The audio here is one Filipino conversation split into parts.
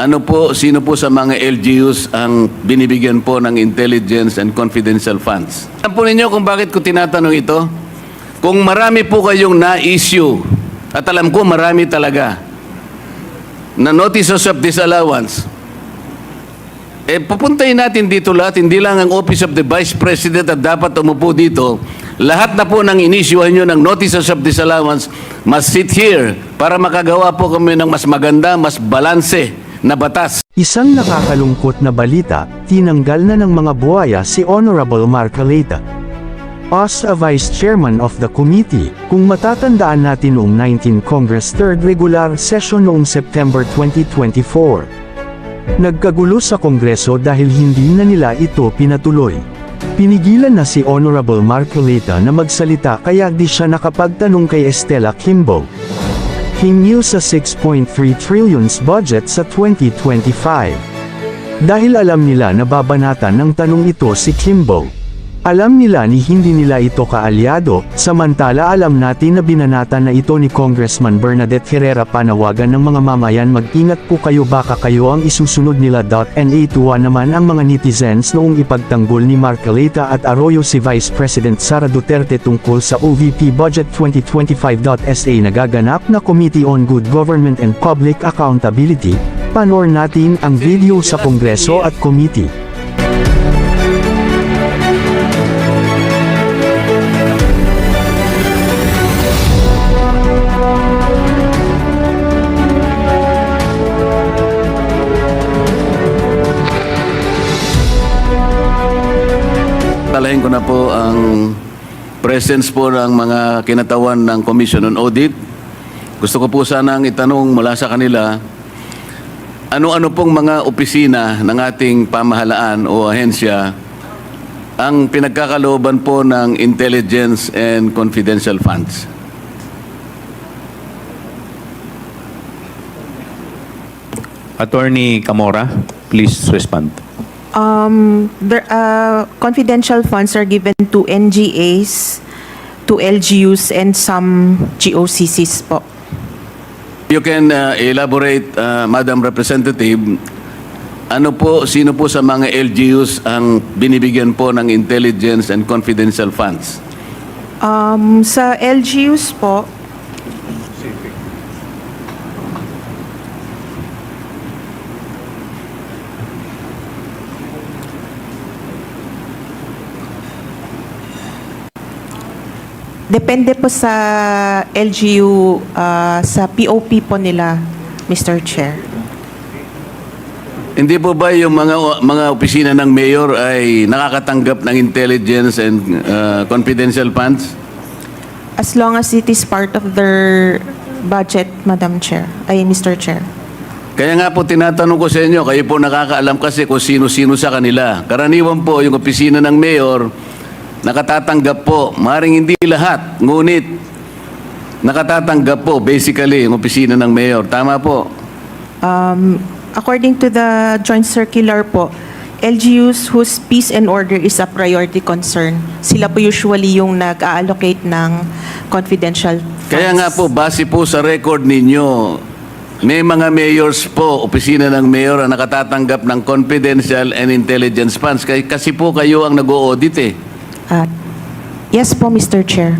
ano po, sino po sa mga LGUs ang binibigyan po ng intelligence and confidential funds? Alam po ninyo kung bakit ko tinatanong ito? Kung marami po kayong na-issue, at alam ko marami talaga, na notices of disallowance, eh, pupuntahin natin dito lahat, hindi lang ang Office of the Vice President at dapat umupo dito. Lahat na po ng inisyuhan nyo ng notices of disallowance must sit here para makagawa po kami ng mas maganda, mas balanse na batas. Isang nakakalungkot na balita, tinanggal na ng mga buhaya si Honorable Marcoleta. As a Vice Chairman of the committee, kung matatandaan natin noong 19 Congress 3rd Regular Session noong September 2024. Nagkagulo sa Kongreso dahil hindi na nila ito pinatuloy. Pinigilan na si Honorable Marcoleta na magsalita kaya di siya nakapagtanong kay Estela Kimbo. Hingiw sa 6.3 trillions budget sa 2025. Dahil alam nila na babanatan ng tanong ito si Kimbo. Alam nila ni hindi nila ito kaalyado, samantala alam natin na binanatan na ito ni Congressman Bernadette Herrera panawagan ng mga mamayan mag-ingat po kayo baka kayo ang isusunod nila. NA tuwa naman ang mga netizens noong ipagtanggol ni Marcoleta at Arroyo si Vice President Sara Duterte tungkol sa OVP Budget 2025.sa nagaganap na Committee on Good Government and Public Accountability, panor natin ang video sa Kongreso at Committee. Talahin ko na po ang presence po ng mga kinatawan ng Commission on Audit. Gusto ko po sanang itanong mula sa kanila, ano-ano pong mga opisina ng ating pamahalaan o ahensya ang pinagkakalooban po ng intelligence and confidential funds? Attorney Camora, please respond. Um, there, uh, confidential funds are given to NGAs, to LGUs, and some GOCCs po. You can uh, elaborate, uh, Madam Representative, ano po, sino po sa mga LGUs ang binibigyan po ng intelligence and confidential funds? Um, sa LGUs po, Depende po sa LGU, uh, sa POP po nila, Mr. Chair. Hindi po ba yung mga mga opisina ng mayor ay nakakatanggap ng intelligence and uh, confidential funds? As long as it is part of their budget, Madam Chair, ay Mr. Chair. Kaya nga po tinatanong ko sa inyo, kayo po nakakaalam kasi kung sino-sino sa kanila. Karaniwan po yung opisina ng mayor, nakatatanggap po. Maring hindi lahat, ngunit nakatatanggap po basically yung opisina ng mayor. Tama po. Um, according to the joint circular po, LGUs whose peace and order is a priority concern, sila po usually yung nag-allocate ng confidential funds. Kaya nga po, base po sa record ninyo, may mga mayors po, opisina ng mayor ang nakatatanggap ng confidential and intelligence funds. Kasi po kayo ang nag-audit eh. Ah, yes po, Mr. Chair.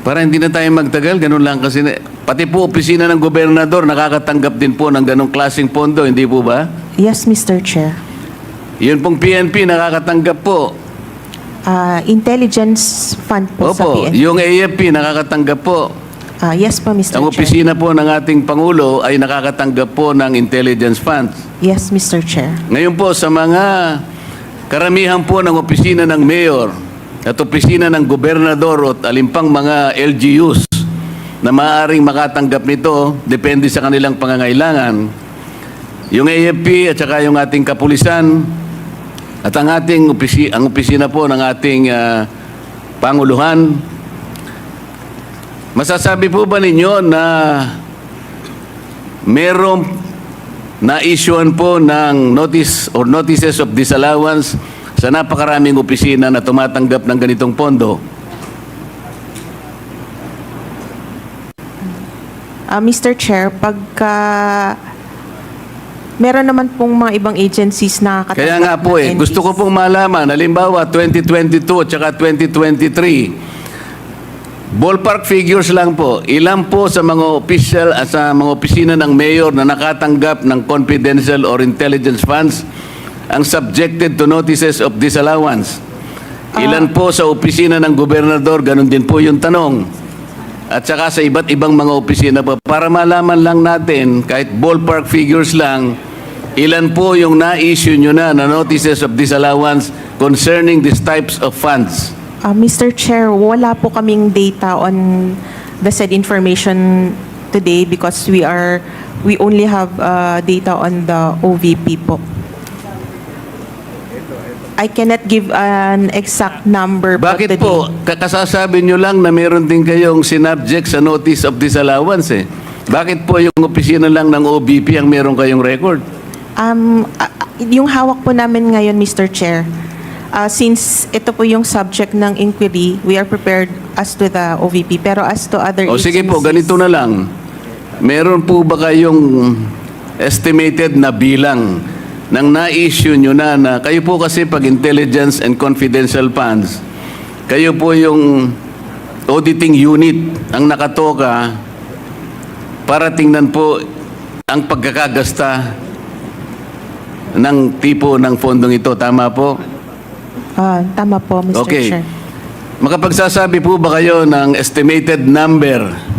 Para hindi na tayo magtagal, ganun lang kasi. na- Pati po opisina ng gobernador nakakatanggap din po ng ganong klaseng pondo, hindi po ba? Yes, Mr. Chair. Yun pong PNP nakakatanggap po. Ah, intelligence fund po sa Opo, PNP. yung AFP nakakatanggap po. Ah, yes po, Mr. Ang Chair. opisina po ng ating Pangulo ay nakakatanggap po ng intelligence funds. Yes, Mr. Chair. Ngayon po sa mga karamihan po ng opisina ng mayor at opisina ng gobernador at alimpang mga LGUs na maaaring makatanggap nito depende sa kanilang pangangailangan. Yung AFP at saka yung ating kapulisan at ang ating opisi, ang opisina po ng ating ah, Panguluhan. Masasabi po ba ninyo na merong na-issuean po ng notice or notices of disallowance sa napakaraming opisina na tumatanggap ng ganitong pondo. Ah, Mr. Chair, pagka Meron naman pong mga ibang agencies na katanggap Kaya nga po eh, gusto ko pong malaman, halimbawa 2022 at saka 2023, ballpark figures lang po, ilan po sa mga official at sa mga opisina ng mayor na nakatanggap ng confidential or intelligence funds ang subjected to notices of disallowance? Ilan po sa opisina ng gobernador, ganun din po yung tanong. At saka sa iba't ibang mga opisina pa, para malaman lang natin, kahit ballpark figures lang, ilan po yung na-issue nyo na na notices of disallowance concerning these types of funds? Uh, Mr. Chair, wala po kaming data on the said information today because we are we only have uh, data on the OVP po. I cannot give an exact number Bakit today. po, kakasasabi nyo lang na meron din kayong sinubject sa notice of disallowance eh? Bakit po yung opisina lang ng OBP ang meron kayong record? Um, ah, yung hawak po namin ngayon, Mr. Chair, ah, since ito po yung subject ng inquiry, we are prepared as to the OVP. Pero as to other O sige po, agencies- ganito na lang. Meron po ba kayong estimated na bilang ng na-issue nyo na na kayo po kasi pag intelligence and confidential funds, kayo po yung auditing unit ang nakatoka para tingnan po ang pagkakagasta ng tipo ng fondong ito. Tama po? Ah, tama po, Mr. Okay. Chair. Makapagsasabi po ba kayo ng estimated number?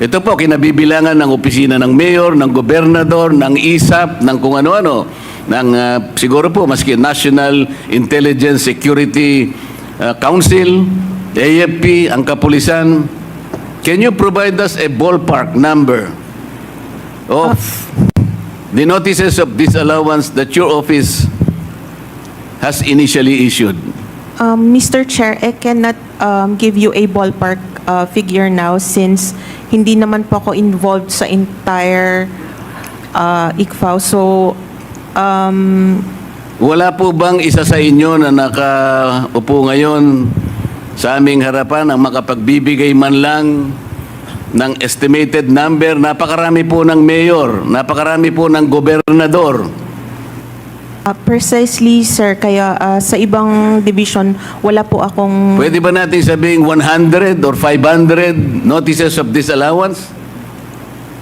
Ito po, kinabibilangan ng opisina ng mayor, ng gobernador, ng ISAP, ng kung ano-ano. Ng, ah, siguro po, maski National Intelligence Security ah, Council, AFP, ang kapulisan. Can you provide us a ballpark number of the notices of disallowance that your office has initially issued? Um, Mr. Chair, I cannot um, give you a ballpark uh, figure now since hindi naman po ako involved sa entire uh, ICFAO. So, um, Wala po bang isa sa inyo na nakaupo ngayon sa aming harapan ang makapagbibigay man lang ng estimated number? Napakarami po ng mayor, napakarami po ng gobernador. Uh, precisely, sir, kaya uh, sa ibang division, wala po akong... Pwede ba natin sabing 100 or 500 notices of disallowance?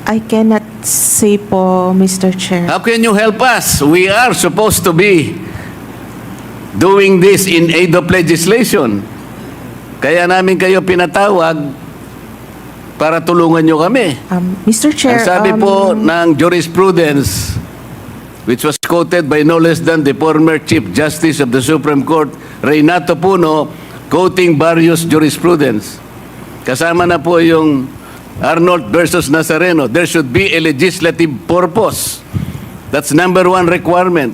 I cannot say po, Mr. Chair. How can you help us? We are supposed to be doing this in aid of legislation. Kaya namin kayo pinatawag para tulungan nyo kami. Um, Mr. Chair, Ang sabi um, po ng jurisprudence, which was quoted by no less than the former Chief Justice of the Supreme Court, Reynato Puno, quoting various jurisprudence. Kasama na po yung Arnold versus Nazareno. There should be a legislative purpose. That's number one requirement.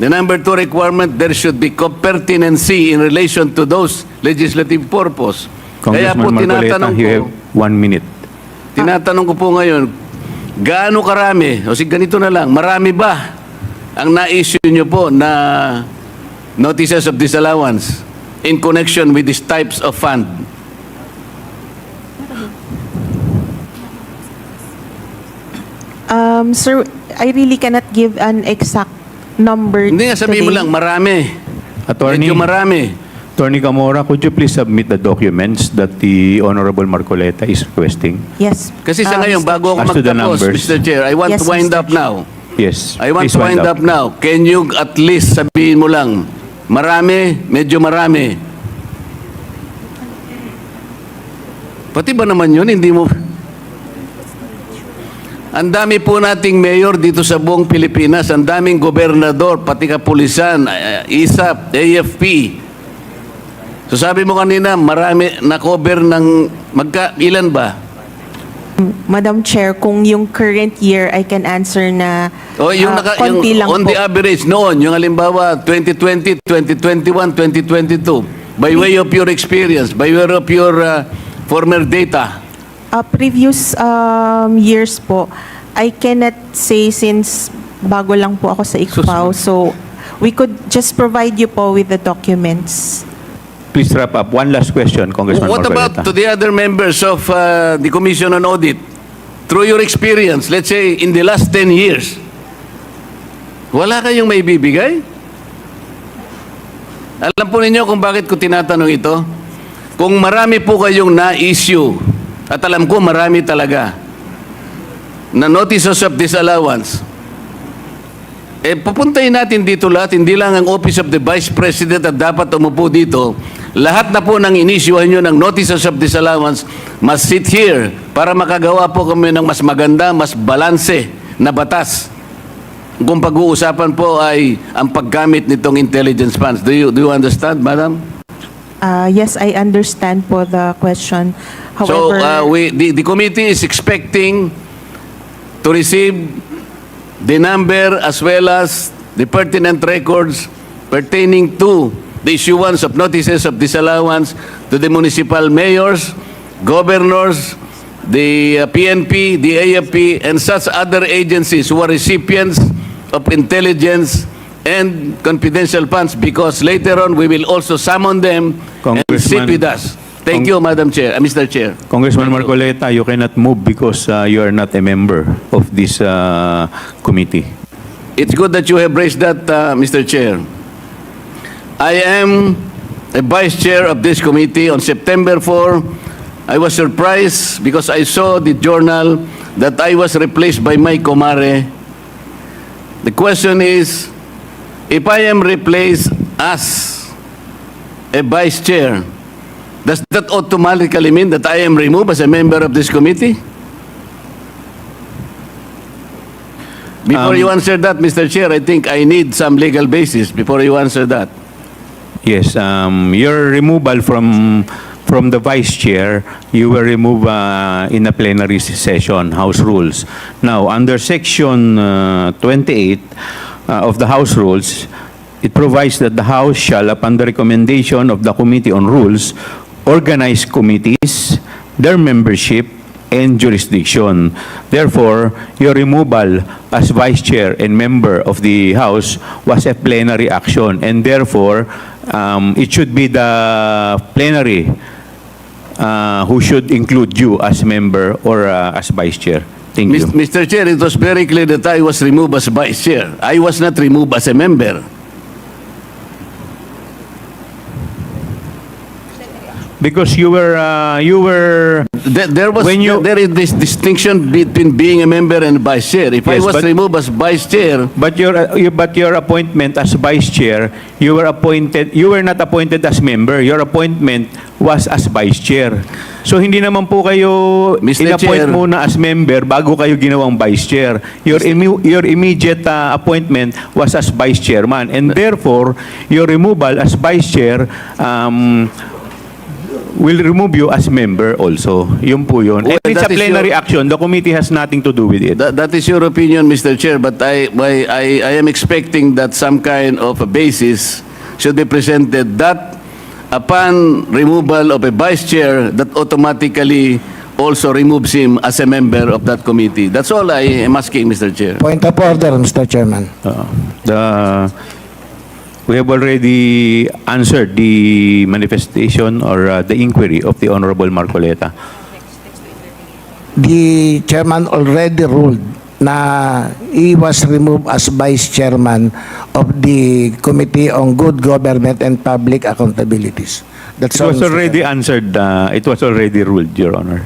The number two requirement, there should be pertinency in relation to those legislative purpose. Kaya po tinatanong ko, one minute. Tinatanong ko po ngayon, gaano karami, o sige ganito na lang, marami ba ang na-issue nyo po na notices of disallowance in connection with these types of fund? Um, sir, I really cannot give an exact number Hindi nga sabihin mo today. lang, marami. Attorney, Medyo marami. Attorney Camora, could you please submit the documents that the Honorable Marcoleta is requesting? Yes. Kasi sa uh, ngayon, bago ako As to the magtapos, numbers. Mr. Chair, I want Yes, to wind Mr. up now. Yes. I want please to wind up now. Can you at least sabihin mo lang, marami, medyo marami. Pati ba naman yun, hindi mo... Ang dami po nating mayor dito sa buong Pilipinas, ang daming gobernador, pati kapulisan, eh, ISAP, AFP. So sabi mo kanina, marami na-cover ng... Magka, ilan ba? Madam Chair, kung yung current year, I can answer na O yung, ah, naka, yung konti lang on po. the average noon, yung halimbawa 2020, 2021, 2022, by way of your experience, by way of your uh, former data, Uh, previous um, years po, I cannot say since bago lang po ako sa ICFAO. So, we could just provide you po with the documents. Please wrap up. One last question, Congressman what about Marcoleta. to the other members of uh, the Commission on Audit? Through your experience, let's say in the last 10 years, Wala kayong may bibigay? Alam po ninyo kung bakit ko tinatanong ito? Kung marami po kayong na-issue, at alam ko marami talaga, na notices of disallowance, eh pupuntahin natin dito lahat, hindi lang ang Office of the Vice President at dapat umupo dito. Lahat na po ng inisyuhan nyo ng notices of disallowance must sit here para makagawa po kami ng mas maganda, mas balanse na batas. Kung pag-uusapan po ay ang paggamit nitong intelligence funds. Do you, do you understand, Madam? Uh, yes, I understand po the question. So, However, uh, we, the, the committee is expecting to receive the number as well as the pertinent records pertaining to the issuance of notices of disallowance to the municipal mayors, governors, the uh, PNP, the AFP, and such other agencies who are recipients of intelligence and confidential funds because later on we will also summon them and sit with us. Thank Cong- you, Madam Chair, uh, Mr. Chair. Congressman Marcoleta, you cannot move because uh, you are not a member of this uh, committee. It's good that you have raised that, uh, Mr. Chair. I am a vice chair of this committee. On September 4, I was surprised because I saw the journal that I was replaced by my comare. The question is, if I am replaced as a vice chair, does that automatically mean that I am removed as a member of this committee? Before Um, you answer that, Mr. Chair, I think I need some legal basis before you answer that. Yes, um, your removal from from the vice chair, you were removed uh, in a plenary session, House Rules. Now, under Section uh, 28 uh, of the House Rules, it provides that the House shall, upon the recommendation of the Committee on Rules, organize committees, their membership, and jurisdiction. Therefore, your removal as vice chair and member of the House was a plenary action, and therefore, um, it should be the plenary uh, who should include you as member or uh, as vice chair. Thank you. Mr. Chair, it was very clear that I was removed as vice chair. I was not removed as a member. Because you were, uh, you were, There, there was When you- there is this distinction between being a member and vice chair. If I Yes, was but- removed as vice chair, but your, uh, you- but your appointment as vice chair, you were appointed, you were not appointed as member. Your appointment was as vice chair. So hindi naman po kayo in-appoint muna as member bago kayo ginawang vice chair. Your, immu- your immediate uh, appointment was as vice chairman. And therefore, your removal as vice chair um, will remove you as member also. Yun po yun. Well, And it's a that is plenary your- action. The committee has nothing to do with it. that, that is your opinion, Mr. Chair, but I, I, I, I am expecting that some kind of a basis should be presented that upon removal of a vice chair, that automatically also removes him as a member of that committee. That's all I am asking, Mr. Chair. Point of order, Mr. Chairman. Uh, the we have already answered the manifestation or uh, the inquiry of the Honorable Marcoleta. The chairman already ruled na he was removed as vice chairman of the Committee on Good Government and Public Accountabilities. That's It all, was Mr. already answered. Uh, it was already ruled, Your Honor.